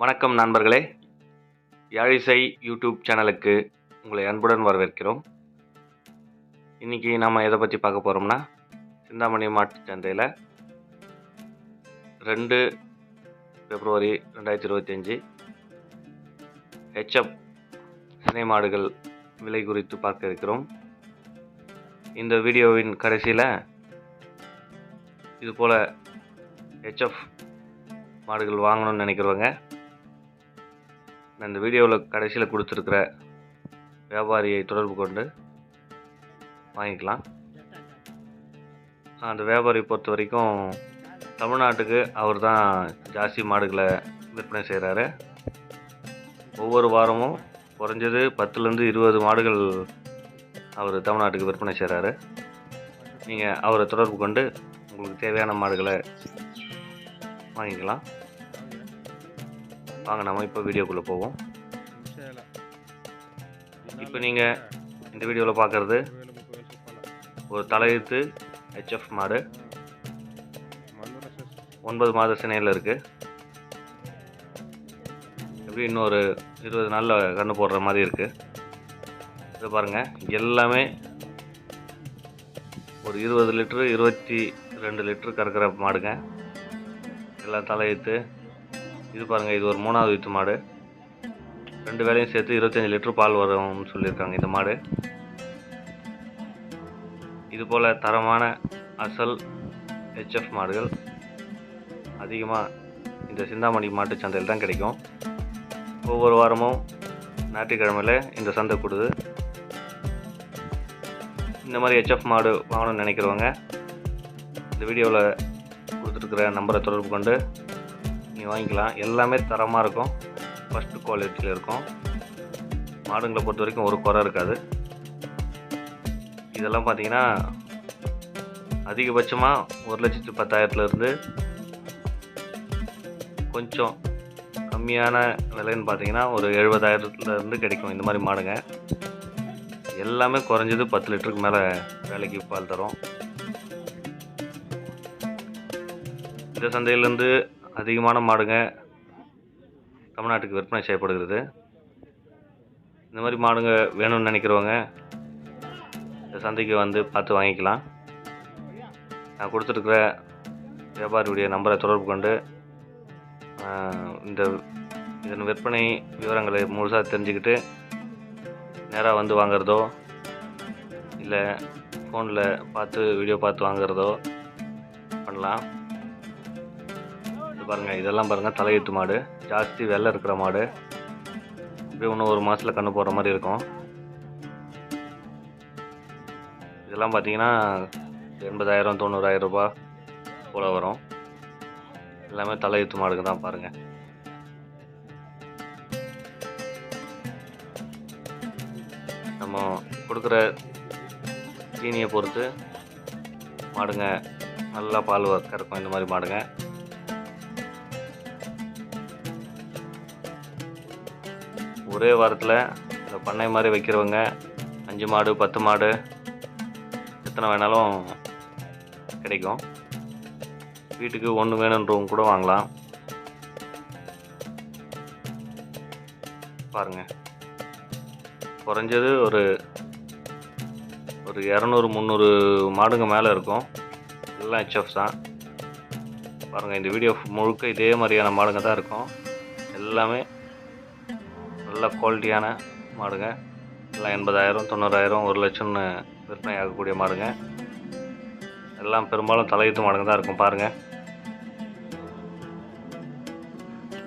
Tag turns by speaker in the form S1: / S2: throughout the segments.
S1: வணக்கம் நண்பர்களே. யாழிசை யூடியூப் சேனலுக்கு உங்களை அன்புடன் வரவேற்கிறோம். இன்றைக்கி நம்ம எதை பற்றி பார்க்க போகிறோம்னா சிந்தாமணி மாட்டு சந்தையில் ரெண்டு பிப்ரவரி ரெண்டாயிரத்தி இருபத்தஞ்சி ஹெச்எப் சினை மாடுகள் விலை குறித்து பார்க்க இருக்கிறோம். இந்த வீடியோவின் கடைசியில் இதுபோல் ஹெச்எஃப் மாடுகள் வாங்கணும்னு நினைக்கிறவங்க நான் இந்த வீடியோவில் கடைசியில் கொடுத்துருக்குற வியாபாரியை தொடர்பு கொண்டு வாங்கிக்கலாம். அந்த வியாபாரி பொறுத்த வரைக்கும் தமிழ்நாட்டுக்கு அவர் தான் ஜாஸ்தி மாடுகளை விற்பனை செய்கிறாரு ஒவ்வொரு வாரமும் குறைஞ்சது பத்துலேருந்து இருபது மாடுகள் அவர் தமிழ்நாட்டுக்கு விற்பனை செய்கிறாரு நீங்கள் அவரை தொடர்பு கொண்டு உங்களுக்கு தேவையான மாடுகளை வாங்கிக்கலாம். வாங்க நம்ம இப்போ வீடியோக்குள்ளே போவோம். இப்போ நீங்கள் இந்த வீடியோவில் பார்க்குறது ஒரு தலையெழுத்து ஹெச்எஃப் மாடு. ஒன்பது மாத சினையில் இருக்குது எப்படி இன்னொரு இருபது நாளில் கன்று போடுற மாதிரி இருக்குது இது பாருங்கள் எல்லாமே ஒரு இருபது லிட்ரு இருபத்தி ரெண்டு லிட்ரு கறக்கிற மாடுங்க. எல்லாம் தலையெழுத்து இது பாருங்கள் இது ஒரு மூணாவது வித்து மாடு. ரெண்டு வேலையும் சேர்த்து இருபத்தஞ்சி லிட்டர் பால் வரும்னு சொல்லியிருக்காங்க இந்த மாடு. இது போல் தரமான அசல் ஹெச்எஃப் மாடுகள். அதிகமாக இந்த சிந்தாமணி மாட்டு சந்தையில் தான் கிடைக்கும். ஒவ்வொரு வாரமும் ஞாயிற்றுக்கிழமையில் இந்த சந்தை கொடுது. இந்த மாதிரி ஹெச்எஃப் மாடு வாங்கணும்னு நினைக்கிறவங்க இந்த வீடியோவில் கொடுத்துருக்குற நம்பரை தொடர்பு கொண்டு நீங்கள் வாங்கிக்கலாம். எல்லாமே தரமாக இருக்கும். ஃபஸ்ட்டு குவாலிட்டியில் இருக்கும். மாடுங்களை பொறுத்த வரைக்கும் ஒரு குறை இருக்காது. இதெல்லாம் பார்த்தீங்கன்னா அதிகபட்சமாக ஒரு லட்சத்து பத்தாயிரத்துலேருந்து கொஞ்சம் கம்மியான விலைன்னு பார்த்தீங்கன்னா ஒரு எழுபதாயிரத்துலேருந்து கிடைக்கும் இந்த மாதிரி மாடுங்க. எல்லாமே குறைஞ்சது பத்து லிட்டருக்கு மேலே வேலைக்கு பால் தரும். இந்த சந்தையிலேருந்து அதிகமான மாடுங்க தமிழ்நாட்டுக்கு விற்பனை செய்யப்படுகிறது. இந்த மாதிரி மாடுங்க வேணும்னு நினைக்கிறவங்க இந்த சந்தைக்கு வந்து பார்த்து வாங்கிக்கலாம். நான் கொடுத்துருக்குற வியாபாரியுடைய நம்பரை தொடர்பு கொண்டு இந்த இதன் விற்பனை விவரங்களை முழுசாக தெரிஞ்சுக்கிட்டு நேராக வந்து வாங்குறதோ இல்லை ஃபோனில் பார்த்து வீடியோ பார்த்து வாங்குறதோ பண்ணலாம். பாருங்கள் இதெல்லாம் பாருங்கள் தலையீட்டு மாடு. ஜாஸ்தி வெள்ளை இருக்கிற மாடு. அப்படியே இன்னும் ஒரு மாதத்தில் கண்ணு போடுற மாதிரி இருக்கும். இதெல்லாம் பார்த்தீங்கன்னா எண்பதாயிரம் தொண்ணூறாயிரம் ரூபாய் போல் வரும். எல்லாமே தலையுத்து மாடுங்க தான் பாருங்கள் நம்ம கொடுக்குற தீனியை பொறுத்து மாடுங்க நல்லா பால் கறக்கும். இந்த மாதிரி மாடுங்க. ஒரே வாரத்தில் இந்த பண்ணை மாதிரி வைக்கிறவங்க அஞ்சு மாடு பத்து மாடு எத்தனை வேணாலும் கிடைக்கும். வீட்டுக்கு ஒன்று வேணுன்றவங்க கூட வாங்கலாம். பாருங்கள் குறைஞ்சது ஒரு ஒரு இரநூறு முந்நூறு மாடுங்க மேலே இருக்கும். எல்லாம் ஹெச்எஃப் தான். பாருங்கள் இந்த வீடியோ முழுக்க இதே மாதிரியான மாடுங்க தான் இருக்கும். எல்லாமே நல்ல குவாலிட்டியான மாடுங்க. எல்லாம் எண்பதாயிரம் தொண்ணூறாயிரம் ஒரு லட்சம்னு விற்பனை ஆகக்கூடிய மாடுங்க. எல்லாம் பெரும்பாலும் தலையீத்து மாடுங்க தான் இருக்கும் பாருங்கள்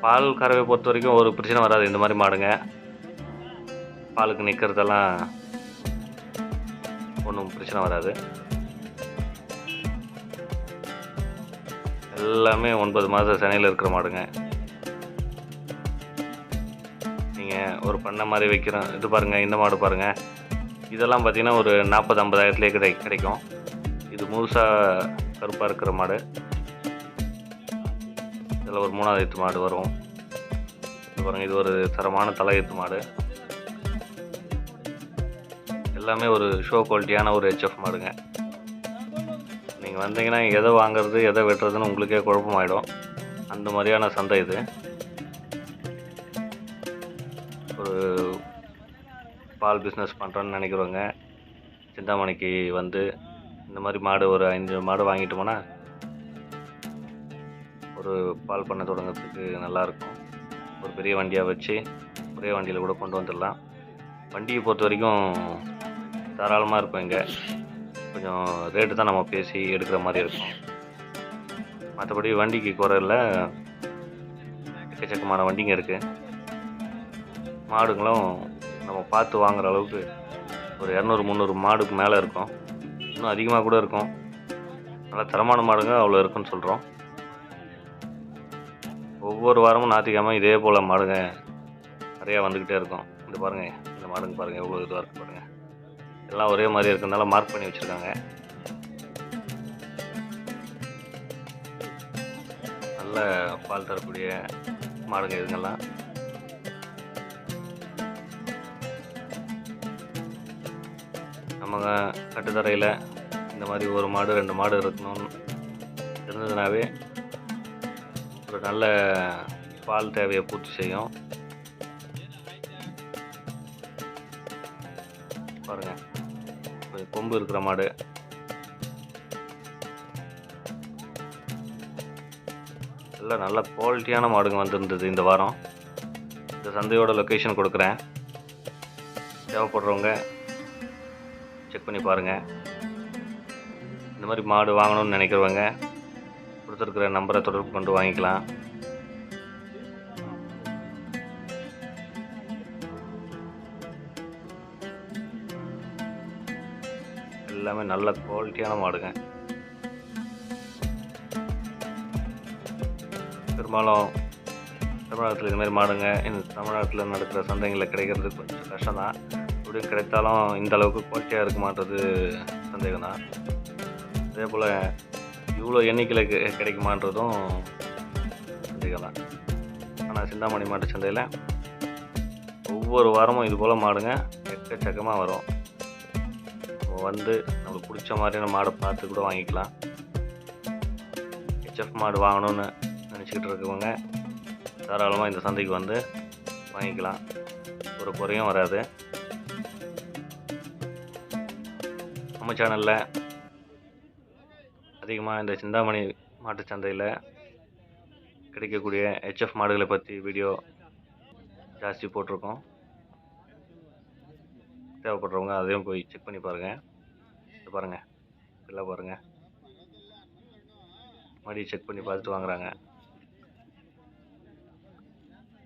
S1: பால் கறவை பொறுத்த வரைக்கும் ஒரு பிரச்சனை வராது இந்த மாதிரி மாடுங்க. பாலுக்கு நிற்கிறதெல்லாம் ஒன்றும் பிரச்சனை வராது. எல்லாமே ஒன்பது மாத சென்னையில் இருக்கிற மாடுங்க. நீங்கள் ஒரு பண்ணை மாதிரி வைக்கிறோம். இது பாருங்கள் இந்த மாடு பாருங்கள் இதெல்லாம் பார்த்தீங்கன்னா ஒரு நாற்பது ஐம்பதாயிரத்துலேயே கிடை கிடைக்கும். இது முழுசாக கருப்பாக இருக்கிற மாடு. இதில் ஒரு மூணாவது எத்து மாடு வரும். இது பாருங்கள் இது ஒரு தரமான தலையெத்து மாடு. எல்லாமே ஒரு ஷோ குவாலிட்டியான ஒரு ஹெச்எஃப் மாடுங்க. நீங்கள் வந்தீங்கன்னா எதை வாங்குறது எதை வெட்டுறதுன்னு உங்களுக்கே குழப்பமாயிடும். அந்த மாதிரியான சந்தை இது. ஒரு பால் பிஸ்னஸ் பண்ணுறோன்னு நினைக்கிறவங்க சிந்தாமணிக்கு வந்து இந்த மாதிரி மாடு ஒரு ஐந்து மாடு வாங்கிட்டு போனால் ஒரு பால் பண்ணை தொடங்கிறதுக்கு நல்லாயிருக்கும் ஒரு பெரிய வண்டியாக வச்சு ஒரே வண்டியில் கூட கொண்டு வந்துடலாம். வண்டியை பொறுத்த வரைக்கும் தாராளமாக இருக்கும் இங்கே. கொஞ்சம் ரேட்டு தான் நம்ம பேசி எடுக்கிற மாதிரி இருக்கும். மற்றபடி வண்டிக்கு குறை இல்லை. எக்கச்சக்கமான வண்டிங்க இருக்குது மாடுங்களும் நம்ம பார்த்து வாங்குற அளவுக்கு ஒரு இரநூறு முந்நூறு மாடுக்கு மேலே இருக்கும். இன்னும் அதிகமாக கூட இருக்கும். நல்லா தரமான மாடுங்க அவ்வளோ இருக்குன்னு சொல்கிறோம் ஒவ்வொரு வாரமும் ஞாயிற்றுக்கிழமை இதே போல் மாடுங்க நிறையா வந்துக்கிட்டே இருக்கும். இந்த பாருங்கள் இந்த மாடுங்க பாருங்கள் எவ்வளோ இதுவாக இருக்குது பாருங்கள் எல்லாம் ஒரே மாதிரி இருக்கிறதுனால மார்க் பண்ணி வச்சுருக்காங்க. நல்ல பால் தரக்கூடிய மாடுங்க இதுங்கெல்லாம். நம்ம கட்டுத்தரையில் இந்த மாதிரி ஒரு மாடு ரெண்டு மாடு இருக்கணும்னு இருந்ததுனாவே ஒரு நல்ல பால் தேவையை பூர்த்தி செய்யும். பாருங்க கொஞ்சம் கொம்பு இருக்கிற மாடு. எல்லாம் நல்ல குவாலிட்டியான மாடுங்க வந்துருந்தது இந்த வாரம். இந்த சந்தையோட லொக்கேஷன் கொடுக்குறேன். தேவைப்படுறவங்க செக் பண்ணி பாருங்கள் இந்த மாதிரி மாடு வாங்கணும்னு நினைக்கிறவங்க கொடுத்துருக்குற நம்பரை தொடர்பு கொண்டு வாங்கிக்கலாம். எல்லாமே நல்ல குவாலிட்டியான மாடுங்க. பெரும்பாலும் தமிழகத்தில் இந்த மாதிரி மாடுங்க. இந்த தமிழ்நாட்டில் நடக்கிற சந்தைகளில் கிடைக்கிறது கொஞ்சம் கஷ்டம் தான் எப்படியும் கிடைத்தாலும் இந்த அளவுக்கு குவாலிட்டியாக இருக்குமான்றது சந்தேகம் தான் அதே போல் இவ்வளோ எண்ணிக்கையில் கிடைக்குமான்றதும் சந்தேகம் தான் ஆனால் சிந்தாமணி மாட்டு சந்தையில் ஒவ்வொரு வாரமும் இது போல் மாடுங்க எக்கச்சக்கமாக வரும். வந்து நம்மளுக்கு பிடிச்ச மாதிரியான மாடை பார்த்து கூட வாங்கிக்கலாம். ஹெச்எஃப் மாடு வாங்கணும்னு நினச்சிக்கிட்டு இருக்கவங்க தாராளமாக இந்த சந்தைக்கு வந்து வாங்கிக்கலாம். ஒரு குறையும் வராது. நம்ம சேனலில் அதிகமாக இந்த சிந்தாமணி மாட்டுச்சந்தையில் கிடைக்கக்கூடிய ஹெச்எஃப் மாடுகளை பற்றி வீடியோ ஜாஸ்தி போட்டிருக்கோம். தேவைப்படுறவங்க அதையும் போய் செக் பண்ணி பாருங்கள் இது பாருங்கள் இதெல்லாம் பாருங்கள் மடி செக் பண்ணி பார்த்துட்டு வாங்குறாங்க.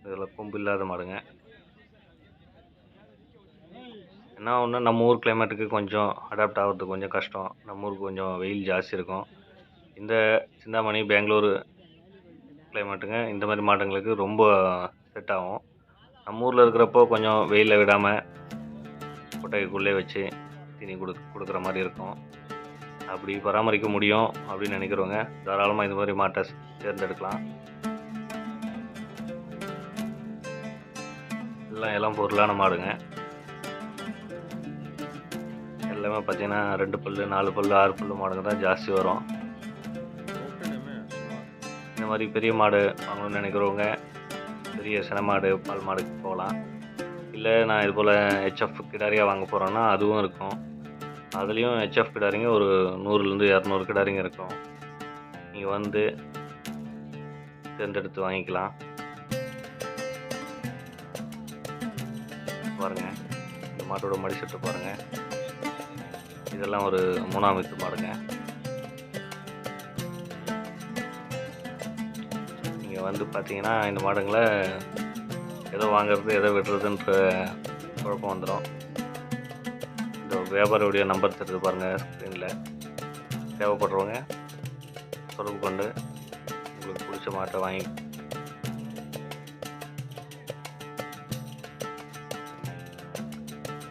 S1: இதில் கொம்பு இல்லாத மாடுங்க. என்ன ஒன்று நம்ம ஊர் கிளைமேட்டுக்கு கொஞ்சம் அடாப்ட் ஆகிறது கொஞ்சம் கஷ்டம். நம்ம ஊருக்கு கொஞ்சம் வெயில் ஜாஸ்தி இருக்கும். இந்த சிந்தாமணி பெங்களூர் கிளைமேட்டுங்க இந்த மாதிரி மாட்டுங்களுக்கு ரொம்ப செட் ஆகும். நம்ம ஊரில் இருக்கிறப்போ கொஞ்சம் வெயிலில் விடாமல் கொட்டைக்குள்ளே வச்சு தீனி கொடு கொடுக்குற மாதிரி இருக்கும். அப்படி பராமரிக்க முடியும் அப்படின்னு நினைக்கிறவங்க தாராளமாக இந்த மாதிரி மாட்டை தேர்ந்தெடுக்கலாம். எல்லாம் எல்லாம் பொருளான மாடுங்க. எல்லாமே பார்த்தீங்கன்னா ரெண்டு பல்லு நாலு பல்லு ஆறு பல்லு மாடுங்க தான் ஜாஸ்தி வரும். இந்த மாதிரி பெரிய மாடு வாங்கணும்னு நினைக்கிறவங்க பெரிய சின மாடு பால் மாடுக்கு போகலாம். இல்லை நான் இது போல் ஹெச்எஃப் கிடாரியாக வாங்க போகிறேன்னா அதுவும் இருக்கும். அதுலேயும் ஹெச்எஃப் கிடாரிங்க ஒரு நூறுலேருந்து இரநூறு கிடாரிங்க இருக்கும். நீங்கள் வந்து தேர்ந்தெடுத்து வாங்கிக்கலாம். பாருங்கள் இந்த மாட்டோட மடிசெட்டு பாருங்கள் இதெல்லாம் ஒரு மூணாம் வித்து மாடுங்க நீங்கள் வந்து பார்த்தீங்கன்னா இந்த மாடுங்களை எதை வாங்குறது எதை விடுறதுன்ற குழப்பம் வந்துடும் இந்த வியாபாரியுடைய நம்பர் தெரிஞ்சு பாருங்கள் ஸ்க்ரீனில் தேவைப்படுறவங்க தொடர்பு கொண்டு உங்களுக்கு பிடிச்ச மாட்டை வாங்கி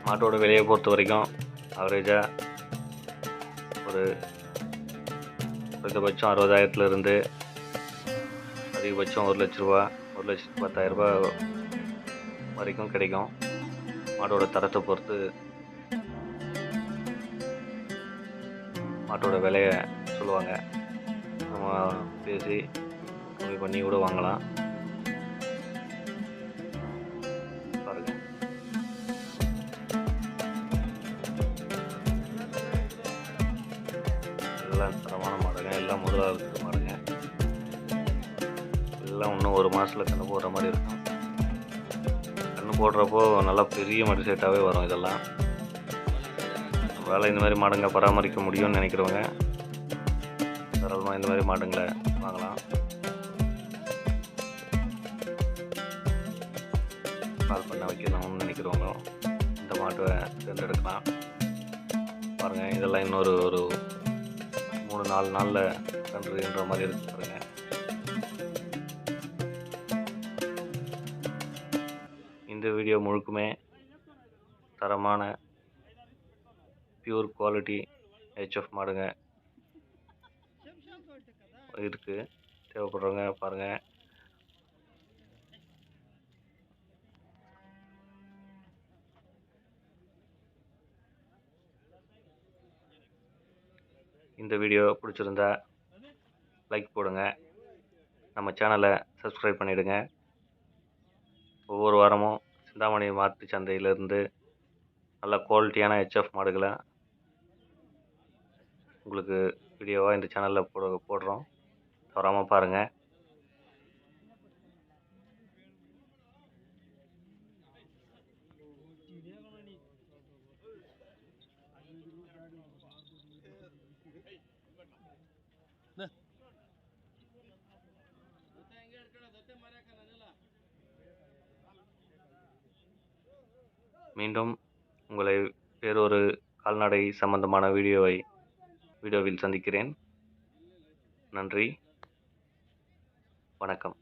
S1: மாட்டோட விலையை பொறுத்த வரைக்கும் அவரேஜாக ஒரு குறைந்தபட்சம் அறுபதாயிரத்துலேருந்து அதிகபட்சம் ஒரு லட்ச ரூபா ஒரு லட்சத்து பத்தாயிரரூபா வரைக்கும் கிடைக்கும். மாட்டோட தரத்தை பொறுத்து மாட்டோட விலையை சொல்லுவாங்க. நம்ம பேசி கம்மி பண்ணி கூட வாங்கலாம். தரமான மாடுங்க. எல்லாம் முதலாக இருக்கிற மாடுங்க. எல்லாம் இன்னும் ஒரு மாதத்தில் கண்ணு போடுற மாதிரி இருக்கும். கண்ணு போடுறப்போ நல்லா பெரிய மாடு செட்டாகவே வரும் இதெல்லாம். நம்மளால் இந்த மாதிரி மாடுங்க பராமரிக்க முடியும்னு நினைக்கிறவங்க தரமாக இந்த மாதிரி மாடுங்களை வாங்கலாம். பால் பண்ண வைக்கணும்னு நினைக்கிறவங்களும் இந்த மாட்டை தேர்ந்தெடுக்கலாம். பாருங்கள் இதெல்லாம் இன்னொரு ஒரு மூணு நாலு நாளில் கன்றுன்ற மாதிரி இருக்கு பாருங்க. இந்த வீடியோ முழுக்குமே தரமான பியூர் குவாலிட்டி ஹெச்எஃப் மாடுங்க. இருக்குது தேவைப்படுறவங்க பாருங்கள் இந்த வீடியோ பிடிச்சிருந்தா லைக் போடுங்க. நம்ம சேனலை சப்ஸ்கிரைப் பண்ணிவிடுங்க ஒவ்வொரு வாரமும் சிந்தாமணி மாட்டு சந்தையிலேருந்து நல்ல குவாலிட்டியான ஹெச்எஃப் மாடுகளை உங்களுக்கு வீடியோவாக இந்த சேனலில் போட போடுறோம். தவறாமல் பாருங்கள் மீண்டும் உங்களை வேறொரு கால்நடை சம்பந்தமான வீடியோவை வீடியோவில் சந்திக்கிறேன். நன்றி. வணக்கம்.